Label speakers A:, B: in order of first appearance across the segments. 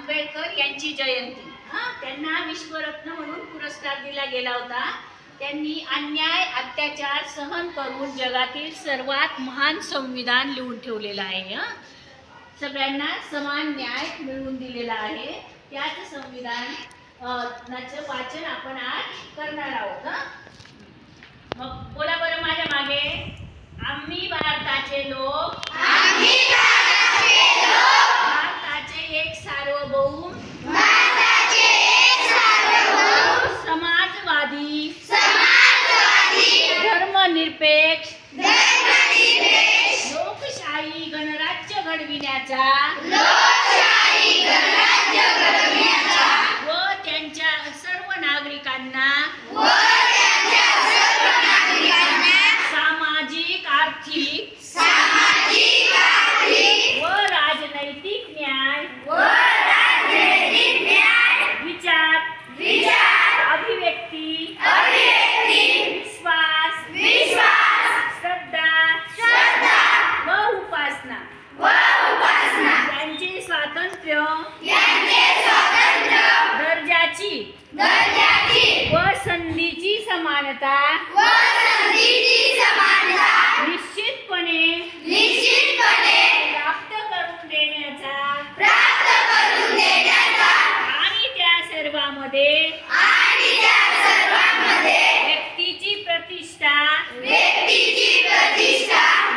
A: आंबेडकर यांची जयंती. हा त्यांना विश्वरत्न म्हणून पुरस्कार दिला गेला होता. त्यांनी अन्याय अत्याचार सहन करून जगातील सर्वात महान संविधान लिहून ठेवलेलं आहे हं. सगळ्यांना समान न्याय मिळवून दिलेला आहे. त्याच संविधान वाचन आपण आज करणार आहोत मग बोला बरं माझ्या मागे. आम्ही भारताचे लोक धर्मनिरपेक्ष. लोकशाही गणराज्य घडविण्याचा. व त्यांच्या सर्व नागरिकांना. सामाजिक आर्थिक दर्जाची व संधीची समानता निश्चितपणे प्राप्त करून देण्याचा आणि त्या सर्वांमध्ये व्यक्तीची प्रतिष्ठा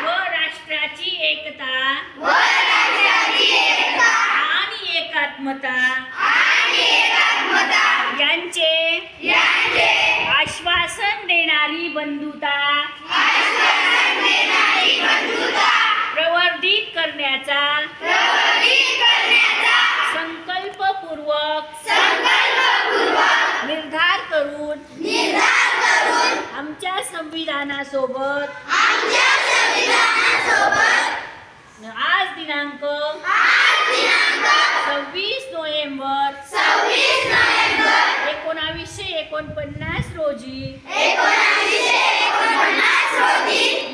A: व राष्ट्राची एकता एकात्मता यांचे आश्वासन देणारी बंधुता. प्रवर्धित करण्याचा. संकल्पपूर्वक. निर्धार करून. आमच्या संविधानासोबत. आज दिनांक एकोणपन्नास रोजी.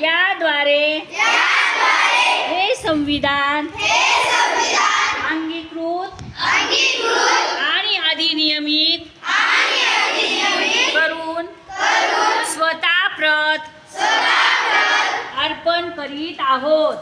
A: याद्वारे हे संविधान अंगीकृत आणि अधिनियमित करून स्वतः प्रत अर्पण करीत आहोत.